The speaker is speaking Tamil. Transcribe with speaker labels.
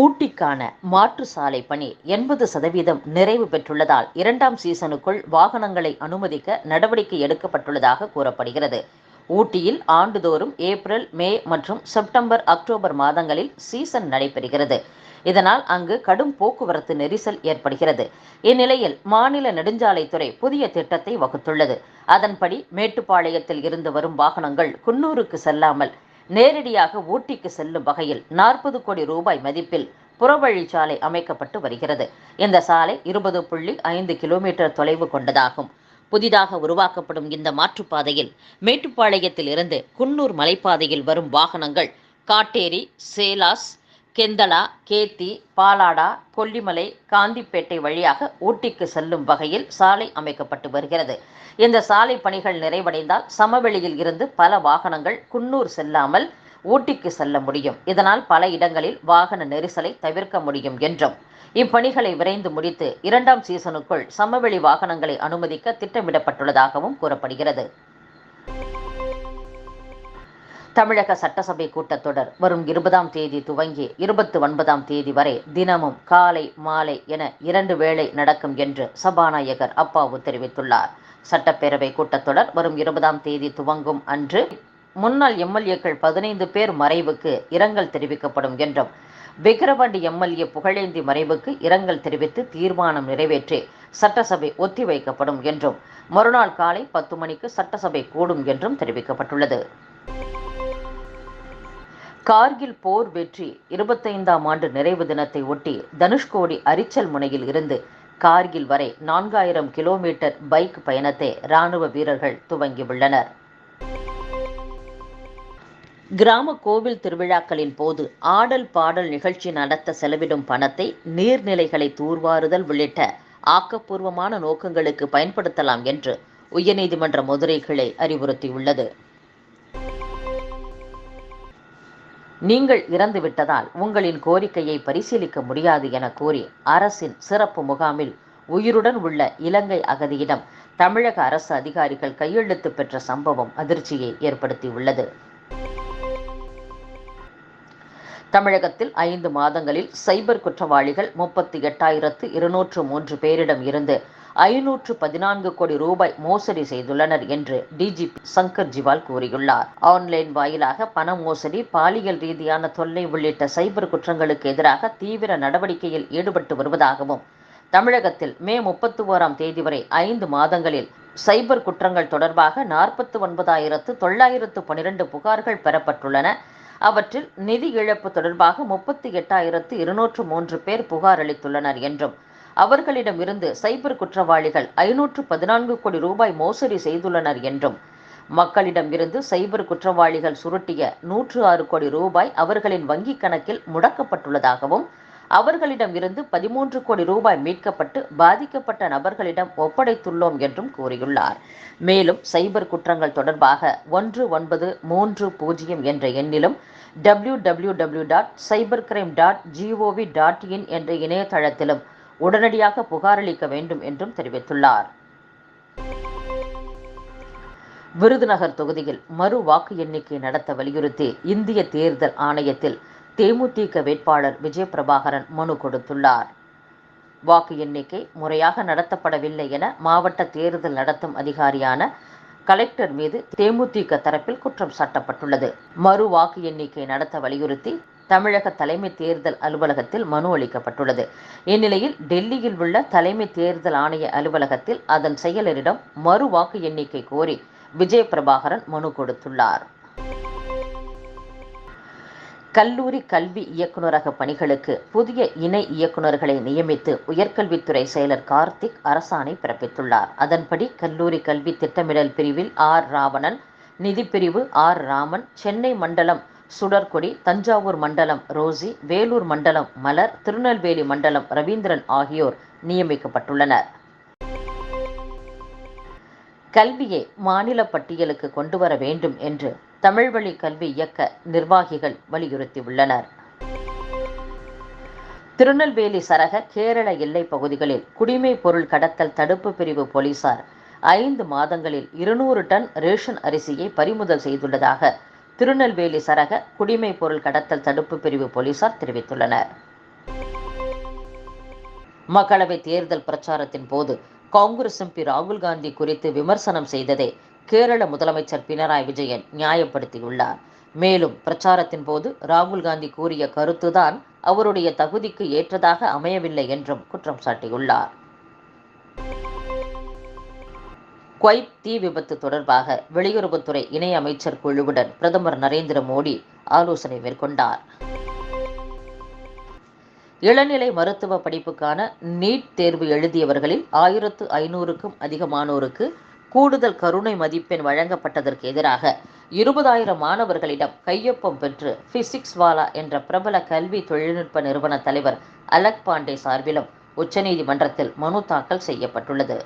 Speaker 1: ஊட்டிக்கான மாற்று சாலை பணி எண்பது சதவீதம் நிறைவு பெற்றுள்ளதால் இரண்டாம் சீசனுக்குள் வாகனங்களை அனுமதிக்க நடவடிக்கை எடுக்கப்பட்டுள்ளதாக கூறப்படுகிறது. ஊட்டியில் ஆண்டுதோறும் ஏப்ரல் மே மற்றும் செப்டம்பர் அக்டோபர் மாதங்களில் சீசன் நடைபெறுகிறது. இதனால் அங்கு கடும் போக்குவரத்து நெரிசல் ஏற்படுகிறது. இந்நிலையில் மாநில நெடுஞ்சாலைத்துறை புதிய திட்டத்தை வகுத்துள்ளது. அதன்படி மேட்டுப்பாளையத்தில் இருந்து வரும் வாகனங்கள் குன்னூருக்கு செல்லாமல் நேரடியாக ஊட்டிக்கு செல்லும் வகையில் நாற்பது கோடி ரூபாய் மதிப்பில் புறவழிச்சாலை அமைக்கப்பட்டு வருகிறது. இந்த சாலை இருபது புள்ளி ஐந்து கிலோமீட்டர் தொலைவு கொண்டதாகும். புதிதாக உருவாக்கப்படும் இந்த மாற்றுப்பாதையில் மேட்டுப்பாளையத்தில் இருந்து குன்னூர் மலைப்பாதையில் வரும் வாகனங்கள் காட்டேரி சேலாஸ் கெந்தலா கேத்தி பாலாடா கொல்லிமலை காந்திப்பேட்டை வழியாக ஊட்டிக்கு செல்லும் வகையில் சாலை அமைக்கப்பட்டு வருகிறது. இந்த சாலை பணிகள் நிறைவடைந்தால் சமவெளியில் இருந்து பல வாகனங்கள் குன்னூர் செல்லாமல் ஊட்டிக்கு செல்ல முடியும். இதனால் பல இடங்களில் வாகன நெரிசலை தவிர்க்க முடியும் என்றும். இப்பணிகளை விரைந்து முடித்து இரண்டாம் சீசனுக்குள் சமவெளி வாகனங்களை அனுமதிக்க திட்டமிடப்பட்டுள்ளதாகவும் கூறப்படுகிறது. தமிழக சட்டசபை கூட்டத்தொடர் வரும் இருபதாம் தேதி துவங்கி இருபத்தி ஒன்பதாம் தேதி வரை தினமும் காலை மாலை என இரண்டு வேளை நடக்கும் என்று சபாநாயகர் அப்பாவு தெரிவித்துள்ளார். சட்டப்பேரவை கூட்டத்தொடர் வரும் இருபதாம் தேதி துவங்கும் அன்று முன்னாள் எம்எல்ஏக்கள் பதினைந்து பேர் மறைவுக்கு இரங்கல் தெரிவிக்கப்படும் என்றும் விக்கிரவாண்டி எம்எல்ஏ புகழேந்தி மறைவுக்கு இரங்கல் தெரிவித்து தீர்மானம் நிறைவேற்றி சட்டசபை ஒத்திவைக்கப்படும் என்றும் மறுநாள் காலை பத்து மணிக்கு சட்டசபை கூடும் என்றும் தெரிவிக்கப்பட்டுள்ளது. கார்கில் போர் வெற்றி இருபத்தைந்தாம் ஆண்டு நிறைவு தினத்தை ஒட்டி தனுஷ்கோடி அரிச்சல் முனையில் இருந்து கார்கில் வரை நான்காயிரம் கிலோமீட்டர் பைக் பயணத்தை ராணுவ வீரர்கள் துவங்கியுள்ளனர். கிராம கோவில் திருவிழாக்களின் போது ஆடல் பாடல் நிகழ்ச்சி நடத்த செலவிடும் பணத்தை நீர்நிலைகளை தூர்வாறுதல் உள்ளிட்ட ஆக்கப்பூர்வமான நோக்கங்களுக்கு பயன்படுத்தலாம் என்று உயர்நீதிமன்ற மதுரை கிளை அறிவுறுத்தியுள்ளது. நீங்கள் இறந்துவிட்டதால் உங்களின் கோரிக்கையை பரிசீலிக்க முடியாது என கூறி அரசின் சிறப்பு முகாமில் உயிருடன் உள்ள இலங்கை அகதியிடம் தமிழக அரசு அதிகாரிகள் கையெழுத்து பெற்ற சம்பவம் அதிர்ச்சியை ஏற்படுத்தியுள்ளது. தமிழகத்தில் ஐந்து மாதங்களில் சைபர் குற்றவாளிகள் முப்பத்தி எட்டாயிரத்து இருநூற்று மூன்று பேரிடம் இருந்து ஐநூற்று பதினான்கு கோடி ரூபாய் மோசடி செய்துள்ளனர் என்று டிஜிபி சங்கர் ஜிவால் கூறியுள்ளார். ஆன்லைன் வாயிலாக பண மோசடி பாலியல் ரீதியான தொல்லை உள்ளிட்ட சைபர் குற்றங்களுக்கு எதிராக தீவிர நடவடிக்கையில் ஈடுபட்டு வருவதாகவும் தமிழகத்தில் மே முப்பத்தி ஓராம் தேதி வரை ஐந்து மாதங்களில் சைபர் குற்றங்கள் தொடர்பாக நாற்பத்தி ஒன்பதாயிரத்து தொள்ளாயிரத்து பனிரெண்டு புகார்கள் பெறப்பட்டுள்ளன. அவற்றில் நிதி இழப்பு தொடர்பாக முப்பத்தி எட்டாயிரத்து இருநூற்று மூன்று பேர் புகார் அளித்துள்ளனர் என்றும் அவர்களிடமிருந்து சைபர் குற்றவாளிகள் ஐநூற்று பதினான்கு கோடி ரூபாய் மோசடி செய்துள்ளனர் என்றும் மக்களிடமிருந்து சைபர் குற்றவாளிகள் சுருட்டிய நூற்று ஆறு கோடி ரூபாய் அவர்களின் வங்கிக் கணக்கில் முடக்கப்பட்டுள்ளதாகவும் அவர்களிடம் இருந்து பதிமூன்று கோடி ரூபாய் மீட்கப்பட்டு பாதிக்கப்பட்ட நபர்களிடம் ஒப்படைத்துள்ளோம் என்றும் கூறியுள்ளார். மேலும் சைபர் குற்றங்கள் தொடர்பாக ஒன்று ஒன்பது மூன்று பூஜ்ஜியம் என்ற எண்ணிலும் W W W dot cyber crime dot G O V dot in என்ற இணையதளத்திலும் உடனடியாக புகாரளிக்க வேண்டும் என்றும் தெரிவித்துள்ளார். விருதுநகர் தொகுதியில் மறு வாக்கு எண்ணிக்கை நடத்த வலியுறுத்தி இந்திய தேர்தல் ஆணையத்தில் தேமுதிக வேட்பாளர் விஜய் பிரபாகரன் மனு கொடுத்துள்ளார். வாக்கு எண்ணிக்கை முறையாக நடத்தப்படவில்லை என மாவட்ட தேர்தல் நடத்தும் அதிகாரியான கலெக்டர் மீது தேமுதிக தரப்பில் குற்றம் சாட்டப்பட்டுள்ளது. மறு வாக்கு எண்ணிக்கை நடத்த வலியுறுத்தி தமிழக தலைமை தேர்தல் அலுவலகத்தில் மனு அளிக்கப்பட்டுள்ளது. இந்நிலையில் டெல்லியில் உள்ள தலைமை தேர்தல் ஆணைய அலுவலகத்தில் அதன் செயலரிடம் மறு வாக்கு எண்ணிக்கை கோரி விஜய் பிரபாகரன் மனு கொடுத்துள்ளார். கல்லூரி கல்வி இயக்குநரக பணிகளுக்கு புதிய இணை இயக்குநர்களை நியமித்து உயர்கல்வித்துறை செயலர் கார்த்திக் அரசாணை பிறப்பித்துள்ளார். அதன்படி கல்லூரி கல்வி திட்டமிடல் பிரிவில் ஆர். ராவணன் நிதிப்பிரிவு ஆர். ராமன் சென்னை மண்டலம் சுடர்கொடி தஞ்சாவூர் மண்டலம் ரோசி வேலூர் மண்டலம் மலர் திருநெல்வேலி மண்டலம் ரவீந்திரன் ஆகியோர் நியமிக்கப்பட்டுள்ளனர். கல்வியை மாநில பட்டியலுக்கு கொண்டு வர வேண்டும் என்று தமிழ்வழி கல்வி இயக்க நிர்வாகிகள் வலியுறுத்தியுள்ளனர். திருநெல்வேலி சரக கேரள எல்லை பகுதிகளில் குடிமை பொருள் கடத்தல் தடுப்பு பிரிவு போலீசார் ஐந்து மாதங்களில் இருநூறு டன் ரேஷன் அரிசியை பறிமுதல் செய்துள்ளதாக திருநெல்வேலி சரக குடிமை பொருள் கடத்தல் தடுப்பு பிரிவு போலீசார் தெரிவித்துள்ளனர். மக்களவை தேர்தல் பிரச்சாரத்தின் போது காங்கிரஸ் எம்பி ராகுல் காந்தி குறித்து விமர்சனம் செய்ததை கேரள முதலமைச்சர் பினராயி விஜயன் நியாயப்படுத்தியுள்ளார். மேலும் பிரச்சாரத்தின் போது ராகுல் காந்தி கூறிய கருத்துதான் அவருடைய தகுதிக்கு ஏற்றதாக அமையவில்லை என்றும் குற்றம் சாட்டியுள்ளார். குவைத் தீ விபத்து தொடர்பாக வெளியுறவுத்துறை இணை அமைச்சர் குழுவுடன் பிரதமர் நரேந்திர மோடி ஆலோசனை மேற்கொண்டார். இளநிலை மருத்துவ படிப்புக்கான நீட் தேர்வு எழுதியவர்களில் ஆயிரத்து ஐநூறுக்கும் அதிகமானோருக்கு கூடுதல் கருணை மதிப்பெண் வழங்கப்பட்டதற்கு எதிராக இருபதாயிரம் மாணவர்களிடம் கையொப்பம் பெற்று பிசிக்ஸ் வாலா என்ற பிரபல கல்வி தொழில்நுட்ப நிறுவன தலைவர் அலக் பாண்டே சார்பிலும் உச்சநீதிமன்றத்தில் மனு தாக்கல் செய்யப்பட்டுள்ளது.